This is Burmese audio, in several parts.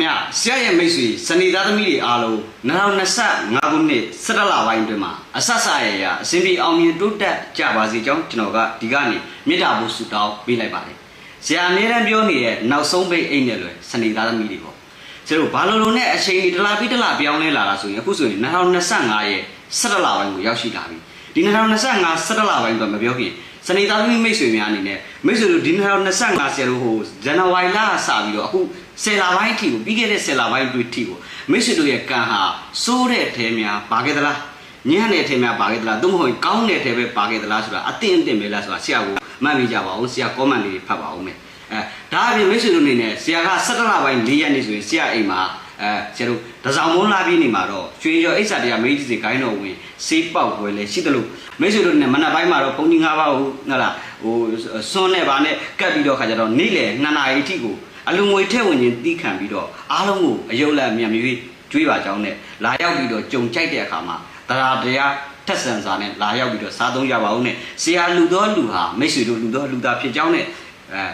ခင်ဗျဆရာရဲ့မိတ်ဆွေစနေသားသမီးတွေအားလုံး2025ခုနှစ်17လပိုင်းအတွင်းမှာအဆက်ဆရရအစဉ်ပြေအောင်မြင်တိုးတက်ကြပါစေကြောင်းကျွန်တော်ကဒီကနေမေတ္တာပို့ဆုတောင်းပေးလိုက်ပါတယ်ဆရာအမြဲတမ်းပြောနေတဲ့နောက်ဆုံးပိတ်အိတ်နဲ့လွယ်စနေသားသမီးတွေပေါ့ကျတို့ဘာလို့လို့နဲ့အချိန်ဒီတစ်လားပြီးတစ်လားပြောင်းလဲလာတာဆိုရင်အခုဆိုရင်2025ရဲ့17လပိုင်းကိုရောက်ရှိလာပြီဒီ2025 17လပိုင်းတော့မပြောခင် စနေသားသမီးမိတ်ဆွေများအနေနဲ့မိတ်ဆွေတို့ဒီ2025ဆယ်လို့ဟိုဇန်နဝါရီလကစပြီးတော့အခုဆယ်လပိုင်းအထိကိုပြီးခဲ့တဲ့ဆယ်လပိုင်းတွေအထိကိုမိတ်ဆွေတို့ရဲ့ကံဟာစိုးတဲ့အထဲများပါခဲ့သလားညံ့တဲ့အထဲများပါခဲ့သလားသို့မဟုတ်ကောင်းတဲ့အထဲပဲပါခဲ့သလားဆိုတာအတင်းအတင်းပဲလားဆိုတာဆရာကမှတ်မိကြပါဦးဆရာ comment လေးဖတ်ပါဦးမယ်အဲဒါအပြင်မိတ်ဆွေတို့အနေနဲ့ဆရာက17လပိုင်း4ရက်နေ့ဆိုရင်ဆရာအိမ်မှာအဲကျတို့တစောင်းမုန်းလာပြီးနေမှာတော့ကျွေးရောအိတ်စာတရားမေးကြည့်စီခိုင်းတော်ဝင်စေးပေါက်ွယ်လဲရှိတယ်လို့ မိတ်ဆွေတို့နဲ့မနက်ပိုင်းမှာတော့ပုံကြီး၅ပါးဟိုဟုတ်လားဟိုစွန်းနဲ့ဗာနဲ့ကတ်ပြီးတော့ခါကြတော့နေ့လယ်2နာရီအထိကိုအလူငွေထည့်ဝင်ခြင်းတီးခံပြီးတော့အားလုံးကိုအယုတ်လက်မြန်မြွေးကျွေးပါကြောင်းနဲ့လာရောက်ပြီးတော့ကြုံကြိုက်တဲ့အခါမှာတရားတရားထက်ဆန်စာနဲ့လာရောက်ပြီးတော့စားသုံးကြပါဦးနဲ့ဆရာလူတော်လူဟာမိတ်ဆွေတို့လူတော်လူသားဖြစ်ကြောင်းနဲ့အဲ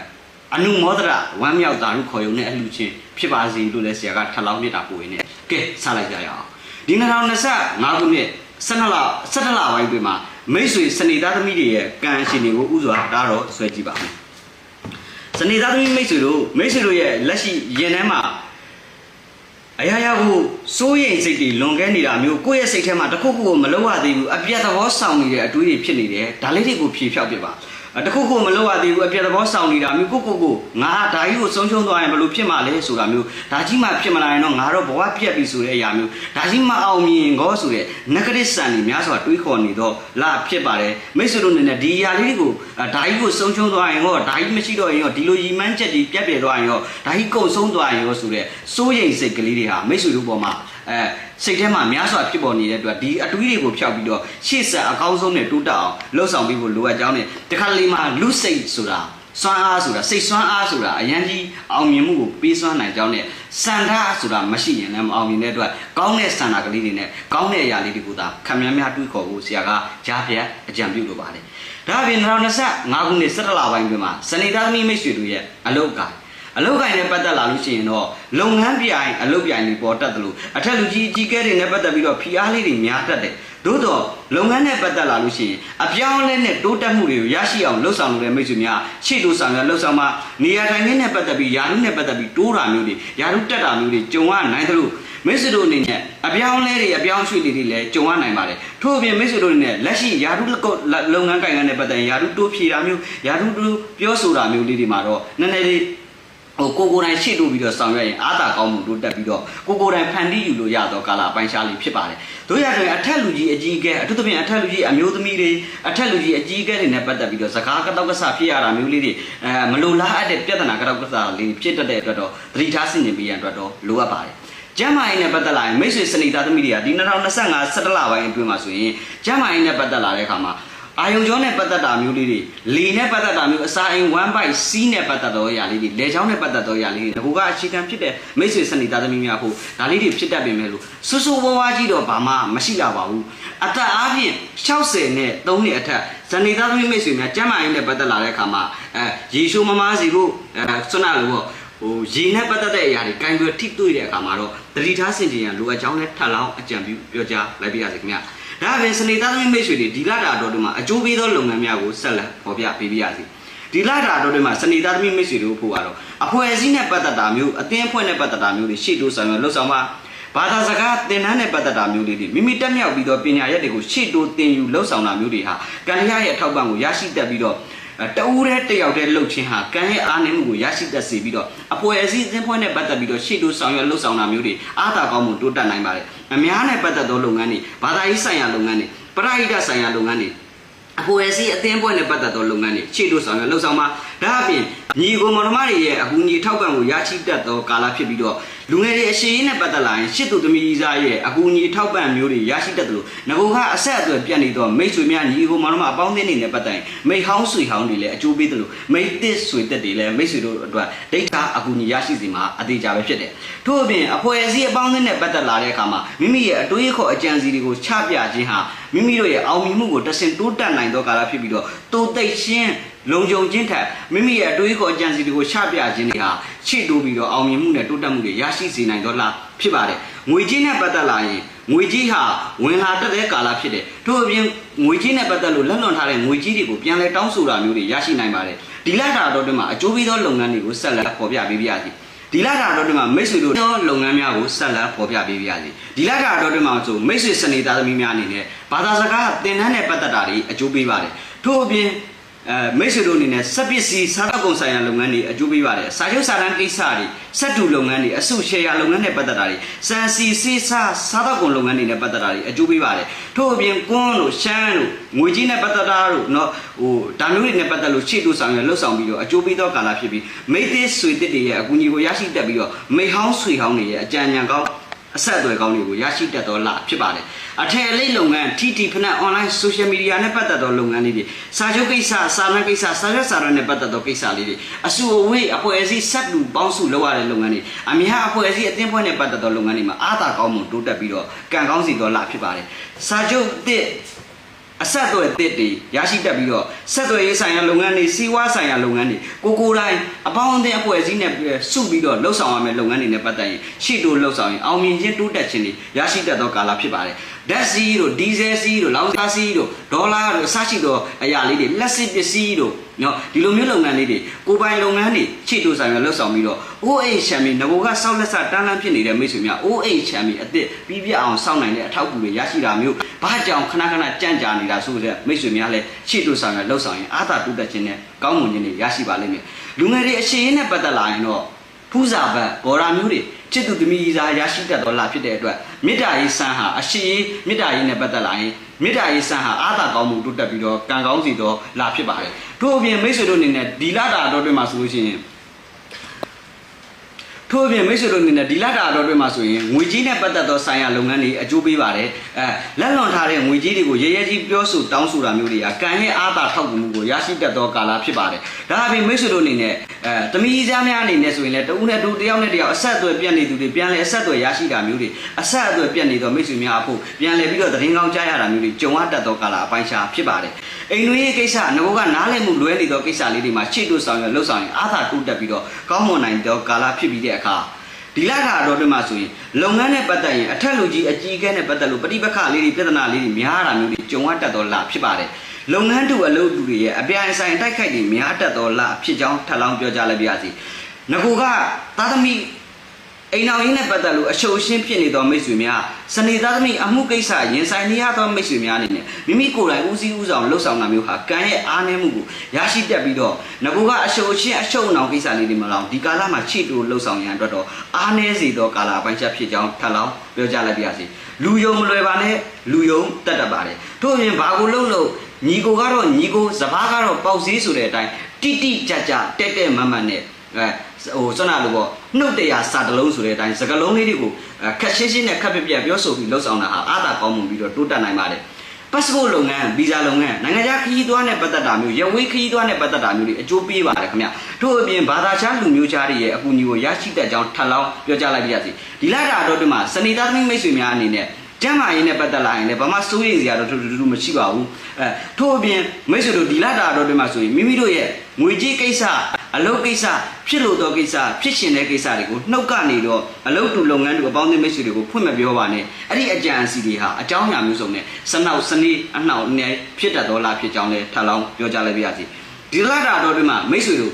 အနုမောဒရဝမ်းမြောက်တာလို့ခေါ်ရုံနဲ့အလှချင်းဖြစ်ပါစေလို့လည်းဆရာကထပ်လောင်းမြစ်တာပို့ရင်းနဲ့ကဲစလိုက်ကြရအောင်ဒီ2025ခုနှစ်12လ17လပိုင်းတွင်မှာ မိတ်ဆွေစနေသားသမီးတွေရဲ့ကံအရှင်တွေကိုဥစွာဒါတော့ဆွဲကြည့်ပါမယ်စနေသားသမီးမိတ်ဆွေတို့မိတ်ဆွေတို့ရဲ့လက်ရှိရင်ထဲမှာအရာရာကိုစိုးရိမ်စိတ်တွေလွန်ကဲနေတာမျိုးကိုယ့်ရဲ့စိတ်ထဲမှာတခုခုကိုမလုပ်ရသေးဘူးအပြတ်သဘောဆောင်နေတဲ့အတွေးတွေဖြစ်နေတယ်ဒါလေးတွေကိုဖြေဖြောက်ပြပါ တခုခုမလုပ်ရသေးဘူးအပြတ်သဘောဆောင်နေတာမျိုးကိုကိုကိုငါဒါကြီးကိုဆုံးရှုံးသွားရင်ဘယ်လိုဖြစ်မှာလဲဆိုတာမျိုးဒါကြီးမှဖြစ်မလာရင်တော့ငါတော့ဘဝပြတ်ပြီဆိုတဲ့အရာမျိုးဒါကြီးမှအောင်မြင်ငေါဆိုတဲ့ negative ဆန်တွေများစွာတွေးခေါ်နေတော့လာဖြစ်ပါတယ်မိတ်ဆွေတို့အနေနဲ့ဒီအရာလေးတွေကိုဒါကြီးကိုဆုံးရှုံးသွားရင်ဟောဒါကြီးမရှိတော့ရင်ဟောဒီလိုရည်မှန်းချက်ကြီးပြတ်ပြဲသွားရင်ဟောဒါကြီးကုန်ဆုံးသွားရင်ဟောဆိုတဲ့စိုးရိမ်စိတ်ကလေးတွေဟာမိတ်ဆွေတို့ပေါ်မှာ အဲစိတ်ထဲမှာများစွာဖြစ်ပေါ်နေတဲ့အတွက်ဒီအတွေးတွေကိုဖျောက်ပြီးတော့ရှေ့ဆက်အကောင်းဆုံးနဲ့တိုးတက်အောင်လှုပ်ဆောင်ပြီးဖို့လိုအပ်ကြောင်းနဲ့တခါလေမှာလူစိတ်ဆိုတာစွမ်းအားဆိုတာစိတ်စွမ်းအားဆိုတာအရန်ကြီးအောင်မြင်မှုကိုပေးစွမ်းနိုင်ကြောင်းနဲ့စန္ဒဆိုတာမရှိရင်လည်းမအောင်မြင်တဲ့အတွက်ကောင်းတဲ့စန္ဒကလေးတွေနဲ့ကောင်းတဲ့အရာလေးတွေကိုသာခံများများတွေးခေါ်ဖို့ဆရာကကြားပြတ်အကြံပြုလိုပါတယ်ဒါအပြင်2025ခုနှစ်17လပိုင်းတွင်မှာစနေသားသမီးမိတ်ဆွေတို့ရဲ့အလုတ်က အလုတ်ကိုင်းနဲ့ပတ်သက်လာလို့ရှိရင်တော့လုပ်ငန်းပြိုင်အလုတ်ပြိုင်တွေပေါ်တက်တယ်လို့အထက်လူကြီးအကြီးကဲတွေနဲ့ပတ်သက်ပြီးတော့ဖိအားလေးတွေများတတ်တယ်သို့တော့လုပ်ငန်းနဲ့ပတ်သက်လာလို့ရှိရင်အပြောင်းအလဲနဲ့တိုးတက်မှုတွေကိုရရှိအောင်လှုပ်ဆောင်လုပ်တဲ့မိတ်ဆွေများရှေ့တိုးဆောင်ရလှုပ်ဆောင်မှနေရာထိုင်ခင်းနဲ့ပတ်သက်ပြီးယာရုနဲ့ပတ်သက်ပြီးတိုးတာမျိုးတွေယာရုတက်တာမျိုးတွေကြုံရနိုင်တယ်လို့မိတ်ဆွေတို့အနေနဲ့အပြောင်းလဲတွေအပြောင်းရွှေ့တွေတွေလည်းကြုံရနိုင်ပါတယ်ထို့အပြင်မိတ်ဆွေတို့အနေနဲ့လက်ရှိယာရုလုပ်ငန်းကိုင်ငန်းနဲ့ပတ်သက်ရင်ယာရုတိုးဖြေတာမျိုးယာရုတိုးပြောဆိုတာမျိုးလေးတွေမှာတော့နည်းနည်းလေး ဟိုကိုကိုယ်တိုင်ရှေ့တိုးပြီးတော့ဆောင်ရွက်ရင်အားသာကောင်းမှုတိုးတက်ပြီးတော့ကိုကိုယ်တိုင်ဖန်တီးယူလို့ရတော့ကာလာအပိုင်းရှားလေးဖြစ်ပါတယ်။တို့ရဆိုရင်အထက်လူကြီးအကြီးအကဲအထူးသဖြင့်အထက်လူကြီးအမျိုးသမီးတွေအထက်လူကြီးအကြီးအကဲတွေနဲ့ပတ်သက်ပြီးတော့စကားကတော့ကဆဖြစ်ရတာမျိုးလေးတွေအဲမလိုလားအပ်တဲ့ပြဿနာကတော့ကဆလေးဖြစ်တတ်တဲ့အတွက်တော့သတိထားဆင်ခြင်ပေးရန်အတွက်တော့လိုအပ်ပါတယ်။ကျမ်းမာရေးနဲ့ပတ်သက်လာရင်မိတ်ဆွေစနေသားသမီးတွေကဒီ2025 17လပိုင်းအတွင်းမှာဆိုရင်ကျမ်းမာရေးနဲ့ပတ်သက်လာတဲ့အခါမှာ အာယုံကြောနဲ့ပတ်သက်တာမျိုးလေးတွေလေနဲ့ပတ်သက်တာမျိုးအစာအိမ်1 byte C နဲ့ပတ်သက်သောအရာလေးတွေလေချောင်းနဲ့ပတ်သက်သောအရာလေးတွေဟိုကအခြေခံဖြစ်တဲ့မိတ်ဆွေစနေသားသမီးများဖို့ဒါလေးတွေဖြစ်တတ်ပေမဲ့လို့ဆူဆူဝါးဝါးကြီးတော့ဘာမှမရှိလာပါဘူးအသက်အားဖြင့်60နဲ့3နှစ်အထက်စနေသားသမီးမိတ်ဆွေများကျမ်းမာရေးနဲ့ပတ်သက်လာတဲ့အခါမှာအဲရေရှိုးမမားစီဖို့အဲဆွနာလို့ပေါ့ဟိုရေနဲ့ပတ်သက်တဲ့အရာတွေကင်တွယ်ထိတွေ့တဲ့အခါမှာတော့တတိထားစင်ကြင်ရန်လိုအပ်ကြောင်းနဲ့ထပ်လောင်းအကြံပြုပြောကြားလိုက်ပြရစီခင်ဗျာ ဒါအပြင်စနေသားသမီးမိတ်ဆွေတွေဒီလတာတော်တို့မှာအကျိုးပေးသောလုပ်ငန်းများကိုဆက်လက်ဖော်ပြပေးပြရစီဒီလတာတော်တွေမှာစနေသားသမီးမိတ်ဆွေတို့ဖို့ကတော့အဖွဲ့အစည်းနဲ့ပတ်သက်တာမျိုးအသင်းအဖွဲ့နဲ့ပတ်သက်တာမျိုးတွေရှေ့တိုးဆောင်ရလှုပ်ဆောင်ပါဘာသာစကားသင်တန်းနဲ့ပတ်သက်တာမျိုးလေးတွေမိမိတက်မြောက်ပြီးတော့ပညာရက်တွေကိုရှေ့တိုးသင်ယူလှုပ်ဆောင်တာမျိုးတွေဟာကံရရဲ့အထောက်ပံ့ကိုရရှိတတ်ပြီးတော့ တအူးတဲ့တယောက်တည်းလှုပ်ခြင်းဟာကံရဲ့အားနည်းမှုကိုရရှိတတ်စေပြီးတော့အဖွဲ့အစည်းအသင်းဖွဲ့နဲ့ပတ်သက်ပြီးတော့ရှေ့တိုးဆောင်ရွက်လှုပ်ဆောင်တာမျိုးတွေအားသာကောင်းမှုတိုးတက်နိုင်ပါတယ်အများနဲ့ပတ်သက်သောလုပ်ငန်းတွေဘာသာရေးဆိုင်ရာလုပ်ငန်းတွေပရိဟိတဆိုင်ရာလုပ်ငန်းတွေအဖွဲ့အစည်းအသင်းဖွဲ့နဲ့ပတ်သက်သောလုပ်ငန်းတွေရှေ့တိုးဆောင်ရွက်လှုပ်ဆောင်မှာ ဒါအပြင်ညီကိုမောင်နှမတွေရဲ့အကူအညီထောက်ပံ့ကိုရရှိတတ်သောကာလဖြစ်ပြီးတော့လူငယ်တွေအရှိန်နဲ့ပတ်သက်လာရင်ရှစ်သူသမီးစားရဲ့အကူအညီထောက်ပံ့မျိုးတွေရရှိတတ်တယ်လို့ငကိုကအဆက်အသွယ်ပြတ်နေတော့မိတ်ဆွေများညီကိုမောင်နှမအပေါင်းအသင်းတွေနဲ့ပတ်သက်ရင်မိတ်ဟောင်းဆွေဟောင်းတွေလည်းအကျိုးပေးတယ်လို့မိတ်သစ်ဆွေသက်တွေလည်းမိတ်ဆွေတို့အတွက်ဒိတ်တာအကူအညီရရှိစီမှာအသေးကြပဲဖြစ်တယ်ထို့အပြင်အဖွဲ့အစည်းအပေါင်းအသင်းနဲ့ပတ်သက်လာတဲ့အခါမှာမိမိရဲ့အတွေးခေါ်အကြံစီတွေကိုချပြခြင်းဟာမိမိတို့ရဲ့အောင်မြင်မှုကိုတဆင့်တိုးတက်နိုင်သောကာလဖြစ်ပြီးတော့တိုးသိပ်ရှင်း လုံခြုံခြင်းထက်မိမိရဲ့အတွေးခေါ်အကြံစီတွေကိုချပြခြင်းတွေဟာချစ်တိုးပြီးတော့အောင်မြင်မှုနဲ့တိုးတက်မှုတွေရရှိစေနိုင်တော့လားဖြစ်ပါတယ်ငွေကြေးနဲ့ပတ်သက်လာရင်ငွေကြီးဟာဝင်လာတတ်တဲ့ကာလဖြစ်တယ်ထို့အပြင်ငွေကြီးနဲ့ပတ်သက်လို့လက်လွန်ထားတဲ့ငွေကြီးတွေကိုပြန်လဲတောင်းဆိုတာမျိုးတွေရရှိနိုင်ပါတယ်ဒီလတာတော့တွင်မှာအကျိုးပေးသောလုပ်ငန်းတွေကိုဆက်လက်ဖော်ပြပေးပြရစီဒီလတာတော့တွင်မှာမိတ်ဆွေတို့သောလုပ်ငန်းများကိုဆက်လက်ဖော်ပြပေးပြရစီဒီလတာတော့တွင်မှာဆိုမိတ်ဆွေစနေသားသမီးများအနေနဲ့ဘာသာစကားသင်တန်းနဲ့ပတ်သက်တာတွေအကျိုးပေးပါတယ်ထို့အပြင် အဲမိတ်ဆွေတို့အနေနဲ့စက်ပစ္စည်းစားတောက်ကုန်ဆိုင်ရာလုပ်ငန်းတွေအကျိုးပေးပါတယ်စာချုပ်စာတမ်းကိစ္စတွေစက်တူလုပ်ငန်းတွေအစုရှယ်ယာလုပ်ငန်းနဲ့ပတ်သက်တာတွေစံစီစေးစားစားတောက်ကုန်လုပ်ငန်းတွေနဲ့ပတ်သက်တာတွေအကျိုးပေးပါတယ်ထို့အပြင်ကွန်းတို့ရှမ်းတို့ငွေကြီးနဲ့ပတ်သက်တာတို့เนาะဟိုဒါမျိုးတွေနဲ့ပတ်သက်လို့ရှေ့တို့ဆောင်ရလှုပ်ဆောင်ပြီးတော့အကျိုးပေးသောကာလဖြစ်ပြီးမိတ်သေးဆွေတစ်တွေရဲ့အကူအညီကိုရရှိတတ်ပြီးတော့မိဟောင်းဆွေဟောင်းတွေရဲ့အကြံဉာဏ်ကောင်းအဆက်အသွယ်ကောင်းတွေကိုရရှိတတ်သောလဖြစ်ပါတယ် အထည်အလိပ်လုပ်ငန်း TT ဖနက် online social media နဲ့ပတ်သက်သောလုပ်ငန်းလေးတွေစာချုပ်ကိစ္စစာမန်ကိစ္စစာရွက်စာတမ်းနဲ့ပတ်သက်သောကိစ္စလေးတွေအစုအဝေးအဖွဲ့အစည်းဆက်လူပေါင်းစုလုပ်ရတဲ့လုပ်ငန်းတွေအများအဖွဲ့အစည်းအသင်းဖွဲ့နဲ့ပတ်သက်သောလုပ်ငန်းတွေမှာအားသာကောင်းမှုတိုးတက်ပြီးတော့ကံကောင်းစီသောလဖြစ်ပါတယ်စာချုပ်တစ်အဆက်အသွယ်တစ်တွေရရှိတတ်ပြီးတော့ဆက်သွယ်ရေးဆိုင်ရာလုပ်ငန်းတွေစီးပွားဆိုင်ရာလုပ်ငန်းတွေကိုကိုယ်တိုင်အပေါင်းအသင်းအဖွဲ့အစည်းနဲ့စုပြီးတော့လှုပ်ဆောင်ရမယ့်လုပ်ငန်းတွေနဲ့ပတ်သက်ရင်ရှေ့တိုးလှုပ်ဆောင်ရင်အောင်မြင်ခြင်းတိုးတက်ခြင်းတွေရရှိတတ်သောကာလဖြစ်ပါတယ်ဓာတ်စီးတို့ဒီဇယ်စီးတို့လောင်စာစီးတို့ဒေါ်လာတို့အစရှိသောအရာလေးတွေလက်စစ်ပစ္စည်းတို့နော်ဒီလိုမျိုးလုပ်ငန်းလေးတွေကိုပိုင်လုပ်ငန်းတွေရှေ့တိုးဆိုင်ရလှုပ်ဆောင်ပြီးတော့ OH ချမ်ပီငဘိုကစောက်လက်စတန်းလန်းဖြစ်နေတဲ့မိတ်ဆွေများ OH ချမ်ပီအစ်စ်ပြီးပြအောင်စောင့်နိုင်တဲ့အထောက်အကူတွေရရှိတာမျိုးဘာကြောင့်ခဏခဏကြံ့ကြာနေတာဆိုတဲ့မိတ်ဆွေများလည်းရှေ့တိုးဆိုင်ရလှုပ်ဆောင်ရင်အာသာတိုးတက်ခြင်းနဲ့ကောင်းမွန်ခြင်းတွေရရှိပါလိမ့်မယ်လူငယ်တွေအရှိန်နဲ့ပတ်သက်လာရင်တော့ ဖူးစာဘတ်ဘော်ရာမျိုးတွေချစ်သူသမီးစားရရှိတတ်တော်လာဖြစ်တဲ့အတွက်မေတ္တာရေးစံဟာအရှိန်မေတ္တာရေးနဲ့ပတ်သက်လာရင်မေတ္တာရေးစံဟာအာသာကောင်းမှုတိုးတက်ပြီးတော့ကံကောင်းစီတော့လာဖြစ်ပါတယ်တို့အပြင်မိတ်ဆွေတို့အနေနဲ့ဒီလာတာတော့တွေ့မှာဆိုလို့ရှိရင် ထို့အပြင်မိတ်ဆွေတို့အနေနဲ့ဒီလတာတော်တွေမှာဆိုရင်ငွေကြီးနဲ့ပတ်သက်သောဆိုင်ရာလုပ်ငန်းတွေအကျိုးပေးပါတယ်အဲလက်လွန်ထားတဲ့ငွေကြီးတွေကိုရဲရဲကြီးပြောဆိုတောင်းဆိုတာမျိုးတွေကကံရဲ့အားသာထောက်ကူမှုကိုရရှိတတ်သောကာလဖြစ်ပါတယ်ဒါအပြင်မိတ်ဆွေတို့အနေနဲ့အဲတမီးစားများအနေနဲ့ဆိုရင်လည်းတဦးနဲ့တူတယောက်နဲ့တယောက်အဆက်အသွယ်ပြတ်နေသူတွေပြန်လဲအဆက်အသွယ်ရရှိတာမျိုးတွေအဆက်အသွယ်ပြတ်နေသောမိတ်ဆွေများအဖို့ပြန်လဲပြီးတော့သတင်းကောင်းကြားရတာမျိုးတွေကြုံရတတ်သောကာလအပိုင်းခြားဖြစ်ပါတယ်အိမ်တွင်းရေးကိစ္စငဘကနားလည်မှုလွဲနေသောကိစ္စလေးတွေမှာရှေ့တို့ဆောင်ရလှုပ်ဆောင်ရင်အားသာတိုးတက်ပြီးတော့ကောင်းမွန်နိုင်သောကာလဖြစ်ပြီးတဲ့အခါဒီလာတာတော့ဒီမှာဆိုရင်လုပ်ငန်းနဲ့ပတ်သက်ရင်အထက်လူကြီးအကြီးအကဲနဲ့ပတ်သက်လို့ပဋိပက္ခလေးတွေပြဿနာလေးတွေများတာမျိုးတွေကြုံရတတ်တော့လဖြစ်ပါတယ်လုပ်ငန်းတူအလုပ်တူတွေရဲ့အပြိုင်ဆိုင်တိုက်ခိုက်တွေများတတ်တော့လဖြစ်ကြောင်းထပ်လောင်းပြောကြလိုက်ပါရစေငကူကသာသမီ အိမ်တော်ရင်းနဲ့ပတ်သက်လို့အရှုပ်ရှင်းဖြစ်နေသောမိတ်ဆွေများစနေသားသမီးအမှုကိစ္စရင်ဆိုင်နေရသောမိတ်ဆွေများအနေနဲ့မိမိကိုယ်တိုင်ဦးစီးဦးဆောင်လှုပ်ဆောင်တာမျိုးဟာကံရဲ့အားနည်းမှုကိုရရှိတတ်ပြီးတော့ငကူကအရှုပ်ရှင်းအရှုပ်အနောင်ကိစ္စလေးတွေမလောင်ဒီကာလမှာချစ်တူလှုပ်ဆောင်ရန်အတွက်တော့အားနည်းစေသောကာလအပိုင်းချက်ဖြစ်ကြောင်းထပ်လောင်းပြောကြလိုက်ပါရစေလူယုံမလွယ်ပါနဲ့လူယုံတတ်တတ်ပါတယ်တို့ရင်ဘာကိုလှုပ်လို့ညီကိုကတော့ညီကိုစပားကတော့ပေါက်စည်းဆိုတဲ့အတိုင်းတိတိကြကြတက်တက်မတ်မတ်နဲ့ အဲဟိုစွမ်းနာလို့ပေါ့နှုတ်တရားစာတလုံးဆိုတဲ့အတိုင်းစကလုံးလေးတွေကိုခက်ရှင်းရှင်းနဲ့ခက်ပြပြပြောဆိုပြီးလှုပ်ဆောင်တာဟာအားသာကောင်းမှုပြီးတော့တိုးတက်နိုင်ပါတယ်ပတ်စပို့လုပ်ငန်းဗီဇာလုပ်ငန်းနိုင်ငံခြားခရီးသွားနဲ့ပတ်သက်တာမျိုးရဝေးခရီးသွားနဲ့ပတ်သက်တာမျိုးတွေအကျိုးပေးပါတယ်ခင်ဗျထို့အပြင်ဘာသာခြားလူမျိုးခြားတွေရဲ့အကူအညီကိုရရှိတတ်ကြောင်းထပ်လောင်းပြောကြားလိုက်ပါရစေဒီလာတာတော့ဒီမှာစနေသားသမီးမိတ်ဆွေများအနေနဲ့ကျမ်းမာရေးနဲ့ပတ်သက်လာရင်လည်းဘာမှစိုးရိမ်စရာတော့တူတူမရှိပါဘူးအဲထို့အပြင်မိတ်ဆွေတို့ဒီလာတာတော့ဒီမှာဆိုရင်မိမိတို့ရဲ့ငွေကြေးကိစ္စ အလုပ်ကိစ္စဖြစ်လို့သောကိစ္စဖြစ်ရှင်တဲ့ကိစ္စတွေကိုနှုတ်ကနေတော့အလုပ်တူလုပ်ငန်းတူအပေါင်းအသင်းမိတ်ဆွေတွေကိုဖွင့်မပြောပါနဲ့အဲ့ဒီအကြံအစီတွေဟာအကြောင်းအရာမျိုးစုံနဲ့စနောက်စနေအနှောက်နဲ့ဖြစ်တတ်တော်လားဖြစ်ကြောင်းလဲထပ်လောင်းပြောကြလိုက်ပါရစေဒီလာတာတော့ဒီမှာမိတ်ဆွေတို့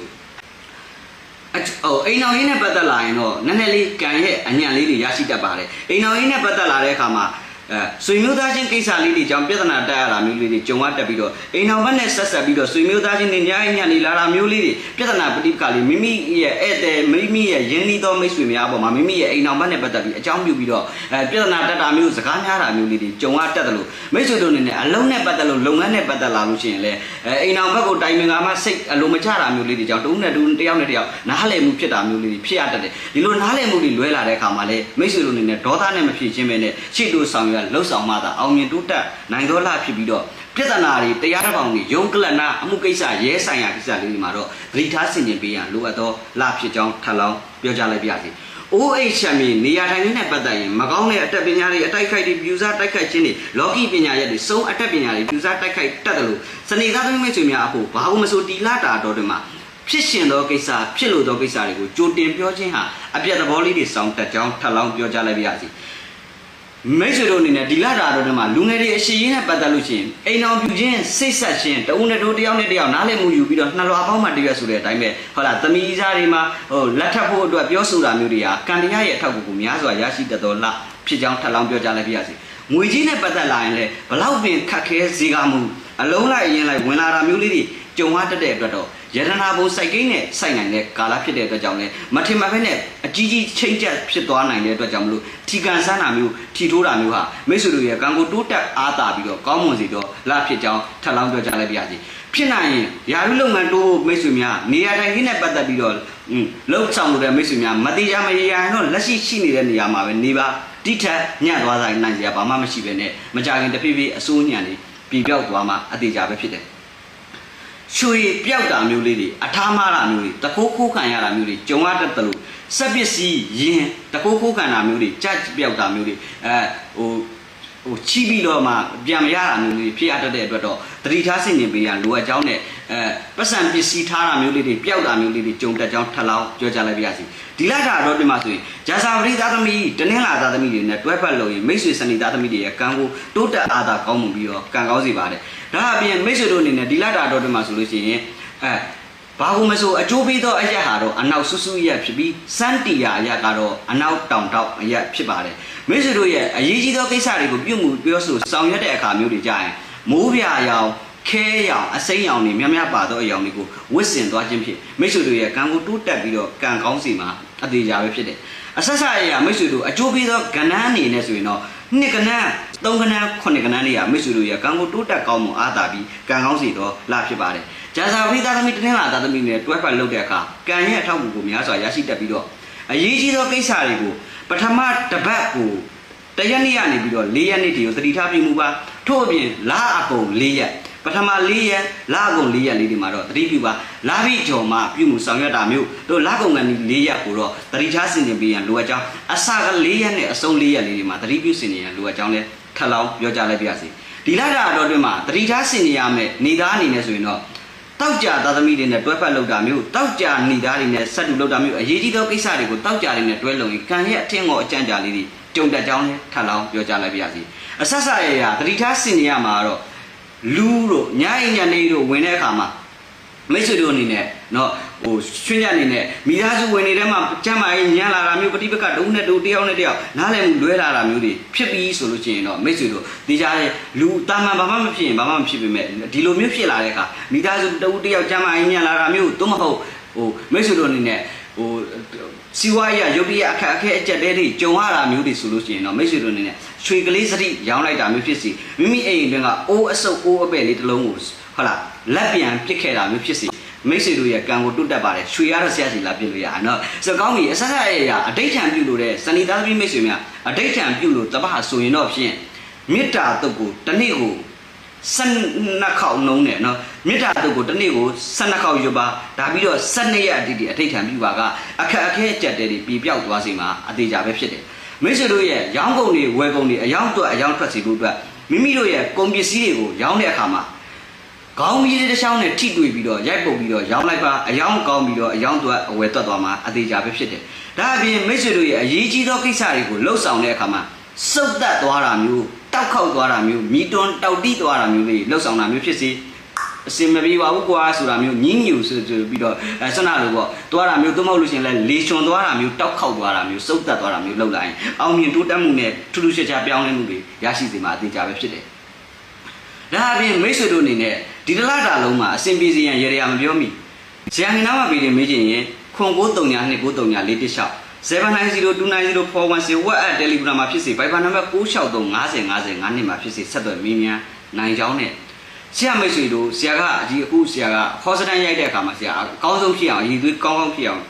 အဟိုအိမ်တော်ရင်းနဲ့ပတ်သက်လာရင်တော့နည်းနည်းလေးကံရဲ့အညံ့လေးတွေရရှိတတ်ပါတယ်အိမ်တော်ရင်းနဲ့ပတ်သက်လာတဲ့အခါမှာ အဲဆွေမျိုးသားချင်းကိစ္စလေးတွေကြောင့်ပြဿနာတက်ရတာမျိုးလေးတွေကြုံရတက်ပြီးတော့အိမ်တော်ဘက်နဲ့ဆက်ဆက်ပြီးတော့ဆွေမျိုးသားချင်းတွေညအိညနေလာတာမျိုးလေးတွေပြဿနာပဋိပက္ခလေးမိမိရဲ့ဧည့်သည်မိမိရဲ့ယဉ်နီးသောမိတ်ဆွေများအပေါ်မှာမိမိရဲ့အိမ်တော်ဘက်နဲ့ပတ်သက်ပြီးအကြောင်းပြုပြီးတော့အဲပြဿနာတက်တာမျိုးစကားများတာမျိုးလေးတွေကြုံရတက်တယ်လို့မိတ်ဆွေတို့အနေနဲ့အလုံးနဲ့ပတ်သက်လို့လုပ်ငန်းနဲ့ပတ်သက်လာလို့ရှိရင်လည်းအဲအိမ်တော်ဘက်ကိုတိုင်ပင်ကမှစိတ်အလိုမချတာမျိုးလေးတွေကြောင့်တဦးနဲ့တဦးတယောက်နဲ့တယောက်နားလည်မှုဖြစ်တာမျိုးလေးတွေဖြစ်ရတတ်တယ်ဒီလိုနားလည်မှုတွေလွဲလာတဲ့အခါမှာလည်းမိတ်ဆွေတို့အနေနဲ့ဒေါသနဲ့မဖြစ်ချင်းပဲနဲ့ရှေ့တို့ဆောင်ရလှုပ်ဆောင်မှသာအောင်မြင်တိုးတက်နိုင်သောလဖြစ်ပြီးတော့ပြဿနာတွေတရားတစ်ပေါင်းတွေယုံကလနာအမှုကိစ္စရဲဆိုင်ရာကိစ္စလေးတွေမှာတော့သတိထားဆင်ခြင်ပေးရန်လိုအပ်သောလဖြစ်ကြောင်းထပ်လောင်းပြောကြားလိုက်ပါရစေအိုးအိတ်ချမ်းမီနေရာထိုင်ခြင်းနဲ့ပတ်သက်ရင်မကောင်းတဲ့အတတ်ပညာတွေအတိုက်ခိုက်တွေပြူစားတိုက်ခိုက်ခြင်းတွေလောကီပညာရက်တွေစုံအတတ်ပညာတွေပြူစားတိုက်ခိုက်တတ်တယ်လို့စနေသားသမီးမိတ်ဆွေများအဖို့ဘာလို့မဆိုတီလာတာတော်တွေမှာဖြစ်ရှင်သောကိစ္စဖြစ်လို့သောကိစ္စတွေကိုကြိုတင်ပြောခြင်းဟာအပြတ်သဘောလေးတွေစောင့်တက်ကြောင်းထပ်လောင်းပြောကြလိုက်ပါရစေ မိတ်ဆွေတို့အနေနဲ့ဒီလာတာတော်တွေမှာလူငယ်တွေအရှိရင်းနဲ့ပတ်သက်လို့ရှိရင်အိမ်အောင်ပြူခြင်းစိတ်ဆက်ခြင်းတဦးနဲ့တို့တယောက်နဲ့တယောက်နားလည်မှုယူပြီးတော့နှလွာပေါင်းမှတရွက်ဆိုတဲ့အတိုင်းပဲဟုတ်လားသမီးစားတွေမှာဟိုလက်ထပ်ဖို့အတွက်ပြောဆိုတာမျိုးတွေကကံတရားရဲ့အထောက်အကူကိုများစွာရရှိတတ်တော်လားဖြစ်ကြောင်းထပ်လောင်းပြောကြလိုက်ပါရစေငွေကြီးနဲ့ပတ်သက်လာရင်လည်းဘလောက်ပင်ခက်ခဲစေကမှုအလုံးလိုက်ရင်လိုက်ဝင်လာတာမျိုးလေးတွေကြုံရတတ်တဲ့အတွက်တော့ ယတနာဘုံစိုက်ကိန်းနဲ့စိုက်နိုင်တဲ့ကာလဖြစ်တဲ့အတွက်ကြောင့်လည်းမထင်မှတ်ဘဲနဲ့အကြီးကြီးချိန်ကျက်ဖြစ်သွားနိုင်တဲ့အတွက်ကြောင့်မလို့ထီကန်ဆန်းတာမျိုးထီထိုးတာမျိုးဟာမိတ်ဆွေတို့ရဲ့ကံကိုတိုးတက်အားတာပြီးတော့ကောင်းမွန်စေတော့လာဖြစ်ကြောင်းထပ်လောင်းပြောကြလိုက်ပါရစေဖြစ်နိုင်ရင်ယာရုလုပ်ငန်းတိုးမိတ်ဆွေများနေရာတိုင်းခင်းနဲ့ပတ်သက်ပြီးတော့อืมလှုပ်ဆောင်လို့တဲ့မိတ်ဆွေများမတိရမရရရင်တော့လက်ရှိရှိနေတဲ့နေရာမှာပဲနေပါတိထက်ညံ့သွားတိုင်းနိုင်စရာဘာမှမရှိပဲနဲ့မကြခင်တဖြည်းဖြည်းအစိုးညံနေပြည်ပြောက်သွားမှအသေးကြပဲဖြစ်တယ် ရွှေပြောက်တာမျိုးလေးတွေအထားမားတာမျိုးတွေတခိုးခိုးခံရတာမျိုးတွေကြုံရတတ်တယ်လို့စက်ပစ္စည်းရင်တခိုးခိုးခံတာမျိုးတွေကြက်ပြောက်တာမျိုးတွေအဲဟိုဟိုချီးပြီးတော့မှပြန်မရတာမျိုးလေးဖြစ်ရတတ်တဲ့အတွက်တော့တတိထားစိတ်နေပေးရလိုအပ်ကြောင်းနဲ့အဲပတ်စံပစ္စည်းထားတာမျိုးလေးတွေပျောက်တာမျိုးလေးတွေကြုံတတ်ကြောင်းထပ်လောင်းပြောကြလိုက်ပါရစေဒီလိုက်တာတော့ဒီမှာဆိုရင်ဂျာစာပရိသားသမီးတနင်္လာသားသမီးတွေနဲ့တွဲဖက်လို့ရင်မိတ်ဆွေစနေသားသမီးတွေရဲ့ကံကိုတိုးတက်အားသာကောင်းမှုပြီးတော့ကံကောင်းစေပါတယ် ဒါအပြင်မိတ်ဆွေတို့အနေနဲ့ဒီလိုက်တာတော့ဒီမှာဆိုလို့ရှိရင်အဲဘာလို့မဆိုအကျိုးပေးသောအရက်ဟာတော့အနောက်ဆူဆူရက်ဖြစ်ပြီးစန်းတီယာအရက်ကတော့အနောက်တောင်တောက်အရက်ဖြစ်ပါတယ်မိတ်ဆွေတို့ရဲ့အရေးကြီးသောကိစ္စတွေကိုပြုမှုပြောဆိုဆောင်ရွက်တဲ့အခါမျိုးတွေကြရင်မိုးပြာရောင်ခဲရောင်အစိမ်းရောင်တွေများများပါသောအရောင်တွေကိုဝစ်စင်သွားခြင်းဖြင့်မိတ်ဆွေတို့ရဲ့ကံကိုတိုးတက်ပြီးတော့ကံကောင်းစီမှာအသေးကြပဲဖြစ်တယ်အဆက်ဆက်ရမိတ်ဆွေတို့အကျိုးပေးသောကဏ္ဍအနေနဲ့ဆိုရင်တော့နှစ်ကဏ္ဍ သုံးကဏ္ဍခုနှစ်ကဏ္ဍတွေကမိတ်ဆွေတို့ရဲ့ကံကိုတိုးတက်ကောင်းမှုအားသာပြီးကံကောင်းစီတော့လာဖြစ်ပါတယ်ဂျာစာဝိသားသမီးတနင်္လာသားသမီးနဲ့တွဲဖက်လုပ်တဲ့အခါကံရဲ့အထောက်အကူကိုများစွာရရှိတတ်ပြီးတော့အရေးကြီးသောကိစ္စတွေကိုပထမတစ်ပတ်ကိုတရက်နေ့ကနေပြီးတော့၄ရက်နေ့တည်းကိုတတိထားပြမှုပါထို့အပြင်လာအကုန်၄ရက်ပထမ၄ရက်လာအကုန်၄ရက်လေးဒီမှာတော့တတိပြုပါလာပြီးကြော်မှပြုမှုဆောင်ရွက်တာမျိုးတို့လာကုန်ကနေ၄ရက်ကိုတော့တတိထားဆင်ခြင်ပေးရန်လိုအပ်ကြောင်းအစက၄ရက်နဲ့အဆုံး၄ရက်လေးဒီမှာတတိပြုဆင်ခြင်ရန်လိုအပ်ကြောင်းလဲ ထပ်လောင်းပြောကြလိုက်ပါရစေဒီလာတာတော့တွင်မှာတတိထားဆင်ခြင်ရမယ်နေသားအနေနဲ့ဆိုရင်တော့တောက်ကြသားသမီးတွေနဲ့တွဲဖက်လုပ်တာမျိုးတောက်ကြနေသားတွေနဲ့ဆက်တူလုပ်တာမျိုးအရေးကြီးသောကိစ္စတွေကိုတောက်ကြတွေနဲ့တွဲလုပ်ရင်ကံရဲ့အထင်ကိုအကြံကြာလေးတွေကြုံတက်ကြောင်းလဲထပ်လောင်းပြောကြလိုက်ပါရစေအဆက်ဆက်ရရတတိထားဆင်ခြင်ရမှာတော့လူတို့ညအိညနေတို့ဝင်တဲ့အခါမှာ မိတ်ဆွေတို့အနေနဲ့နော်ဟိုရှင်းကြအနေနဲ့မိသားစုဝင်တွေထဲမှာကြမ်းမာရေးညံလာတာမျိုးပဋိပက္ခတုံးနဲ့တူတယောက်နဲ့တယောက်နားလည်မှုလွဲလာတာမျိုးတွေဖြစ်ပြီးဆိုလို့ရှိရင်တော့မိတ်ဆွေတို့ဒီကြားတဲ့လူတာမန်ဘာမှမဖြစ်ရင်ဘာမှမဖြစ်ပေမဲ့ဒီလိုမျိုးဖြစ်လာတဲ့အခါမိသားစုတူတယောက်ကြမ်းမာရေးညံလာတာမျိုးသို့မဟုတ်ဟိုမိတ်ဆွေတို့အနေနဲ့ဟိုစီဝါရရုပ်ရည်အခက်အခဲအကျက်တဲတွေကြုံရတာမျိုးတွေဆိုလို့ရှိရင်တော့မိတ်ဆွေတို့အနေနဲ့ ရွှေကလေးစတိရောင်းလိုက်တာမျိုးဖြစ်စီမိမိအိမ်အတွင်းကအိုးအဆုပ်အိုးအပဲ့လေးတစ်လုံးကိုဟုတ်လားလက်ပြန်ပစ်ခဲ့တာမျိုးဖြစ်စီမိတ်ဆွေတို့ရဲ့ကံကိုတွတ်တက်ပါတယ်ရွှေရတော့ဆရာစီလာပြစ်လို့ရအောင်နော်ဆိုတော့ကောင်းပြီအဆက်ဆက်ရရအဋိဋ္ဌံပြုလို့တဲ့စဏိသားသမီးမိတ်ဆွေများအဋိဋ္ဌံပြုလို့တပ္ပဆိုရင်တော့ဖြင့်မေတ္တာတုတ်ကိုတစ်နေ့ကို12ခေါက်နှုံးတယ်နော်မေတ္တာတုတ်ကိုတစ်နေ့ကို12ခေါက်ရွတ်ပါဒါပြီးတော့12ရက်အတိအအဋိဋ္ဌံပြုပါကအခက်အခဲကြက်တဲတွေပြပြောက်သွားစေမှာအသေးကြပဲဖြစ်တယ် မိတ်ဆွေတို့ရဲ့ရောင်းကုန်တွေဝယ်ကုန်တွေအယောင်တွက်အယောင်ထွက်စီဖို့အတွက်မိမိတို့ရဲ့ကုန်ပစ္စည်းတွေကိုရောင်းတဲ့အခါမှာခေါင်းကြီးတစ်ချောင်းနဲ့ထိတွေ့ပြီးတော့ရိုက်ပုတ်ပြီးတော့ရောင်းလိုက်ပါအယောင်ကောင်းပြီးတော့အယောင်တွက်အဝယ်တွက်သွားမှာအသေးကြပဲဖြစ်တယ်ဒါအပြင်မိတ်ဆွေတို့ရဲ့အရေးကြီးသောကိစ္စတွေကိုလှုပ်ဆောင်တဲ့အခါမှာစုပ်သက်သွားတာမျိုးတောက်ခောက်သွားတာမျိုးမိတွန်းတောက်တိသွားတာမျိုးလေးလှုပ်ဆောင်တာမျိုးဖြစ်စီ အစင်မပြေပါဘူးကွာဆိုတာမျိုးညင်းညူဆိုပြီးတော့အဲဆွမ်းနာလို့ပေါ့သွားတာမျိုးသို့မဟုတ်လို့ရှိရင်လည်းလေချွန်သွားတာမျိုးတောက်ခောက်သွားတာမျိုးစုပ်သက်သွားတာမျိုးလှုပ်လာရင်အောင်မြင်တိုးတက်မှုနဲ့ထူးထူးခြားခြားပြောင်းလဲမှုတွေရရှိစေမှာအသေးကြပဲဖြစ်တယ်ဒါအပြင်မိတ်ဆွေတို့အနေနဲ့ဒီတလားတာလုံးမှာအစင်ပြေစီရန်ရေရမပြောမိဇယံငနာမပြီးတယ်မေးချင်ရင်ခွန်939 239 416 790290416 WhatsApp Telegram မှာဖြစ်စေ Viber နံပါတ်96350505နှစ်မှာဖြစ်စေဆက်သွယ်မင်းများနိုင်ကြောင်းနဲ့ ဆရာမိတ်ဆွေတို့ဆရာကအဒီအခုဆရာကခေါ်စတန်ရိုက်တဲ့အခါမှာဆရာအကောင်းဆုံးဖြစ်အောင်အည်သွေးကောင်းကောင်းဖြစ်အောင်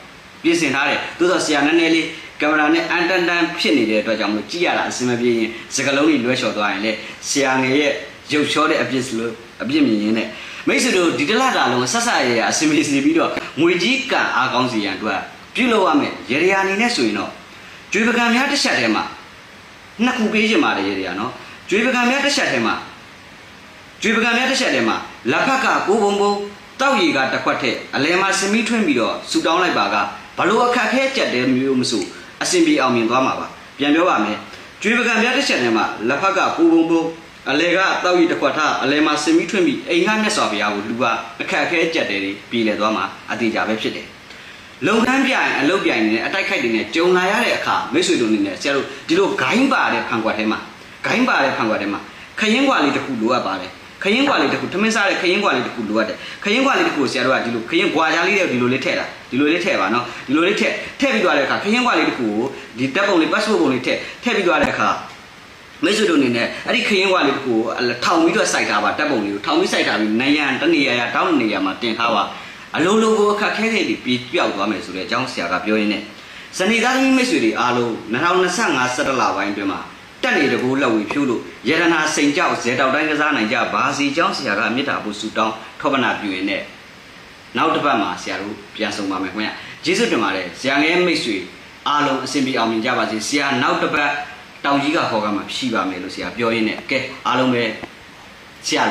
ပြင်ဆင်ထားတယ်သို့တော့ဆရာနည်းနည်းလေးကင်မရာနဲ့အန်တန်တန်ဖြစ်နေတဲ့အတွက်ကြောင့်မလို့ကြည့်ရတာအဆင်မပြေရင်စကလုံးတွေလွှဲလျှော်သွားရင်လေဆရာငယ်ရဲ့ရုပ်ချောတဲ့အပြစ်စလို့အပြစ်မြင်ရင်းနဲ့မိတ်ဆွေတို့ဒီတလတာလုံးဆက်ဆက်ရရအဆင်ပြေစီပြီးတော့ငွေကြီးကံအားကောင်းစီရန်အတွက်ပြုလုပ်ရမယ်ရေရအနေနဲ့ဆိုရင်တော့ကျွေးပကံများတစ်ချက်ထဲမှာနှစ်ခုပေးခြင်းပါတယ်ရေတွေကနော်ကျွေးပကံများတစ်ချက်ထဲမှာ ကျွေးပကံများတစ်ချက်ထဲမှာလက်ဖက်ကကိုဘုံဘုံတောက်ရီကတစ်ခွက်ထက်အလဲမှာစင်မီထွင်းပြီးတော့ဆူတောင်းလိုက်ပါကဘလို့အခက်ခဲကြက်တယ်မျိုးမဆိုအစင်ပြေအောင်မြင်သွားမှာပါပြန်ပြောပါမယ်ကျွေးပကံများတစ်ချက်ထဲမှာလက်ဖက်ကကိုဘုံဘုံအလဲကတောက်ရီတစ်ခွက်ထားအလဲမှာစင်မီထွင်းပြီးအိမ်ကမြတ်စွာဘုရားကိုလူကအခက်ခဲကြက်တယ်တွေပြည်လဲသွားမှာအတိအကျပဲဖြစ်တယ်လုံခန်းပြိုင်အလုပ်ပြိုင်နေတဲ့အတိုက်ခိုက်တွေနဲ့ကြုံလာရတဲ့အခါမိတ်ဆွေတို့အနေနဲ့ဆရာတို့ဒီလိုဂိုင်းပါတဲ့ဖန်ကွက်ထဲမှာဂိုင်းပါတဲ့ဖန်ကွက်ထဲမှာခရင်ကွာလေးတစ်ခုလိုအပ်ပါတယ် ခရင်ကွာလေးတစ်ခုထမင်းစားတဲ့ခရင်ကွာလေးတစ်ခုလိုအပ်တယ်ခရင်ကွာလေးတစ်ခုကိုဆရာတို့ကဒီလိုခရင်ကွာချားလေးတဲ့ဒီလိုလေးထည့်တာဒီလိုလေးထည့်ပါနော်ဒီလိုလေးထည့်ထည့်ပြီးသွားတဲ့အခါခရင်ကွာလေးတစ်ခုကိုဒီတက်ပုံလေး passport ပုံလေးထည့်ထည့်ပြီးသွားတဲ့အခါမိတ်ဆွေတို့အနေနဲ့အဲ့ဒီခရင်ကွာလေးတစ်ခုကိုထောင်ပြီးတော့စိုက်ထားပါတက်ပုံလေးကိုထောင်ပြီးစိုက်ထားပြီးနယံတနေရာရာတောင်းနေရာမှာတင်ထားပါအလုံးလုံးကိုအခက်ခဲတွေပြေပြောက်သွားမယ်ဆိုတဲ့အကြောင်းဆရာကပြောရင်းနဲ့ဇနီးသားသမီးမိတ်ဆွေတွေအားလုံး2025 17လပိုင်းအတွင်းမှာ တက်နေတကူလက်ဝေဖြိုးလို့ယရနာစိန်ကြောက်ဇေတောက်တိုင်းကစားနိုင်ကြပါစီအကြောင်းဆရာကမေတ္တာပို့ဆုတောင်းထောပနာပြုရင်းနဲ့နောက်တစ်ပတ်မှာဆရာတို့ပြန်ဆောင်ပါမယ်ခင်ဗျကျေးဇူးတင်ပါတယ်ဆရာငယ်မိတ်ဆွေအားလုံးအဆင်ပြေအောင်မြင်ကြပါစေဆရာနောက်တစ်ပတ်တောင်ကြီးကခေါ်ကမှဖြီးပါမယ်လို့ဆရာပြောရင်းနဲ့ကဲအားလုံးပဲဆရာ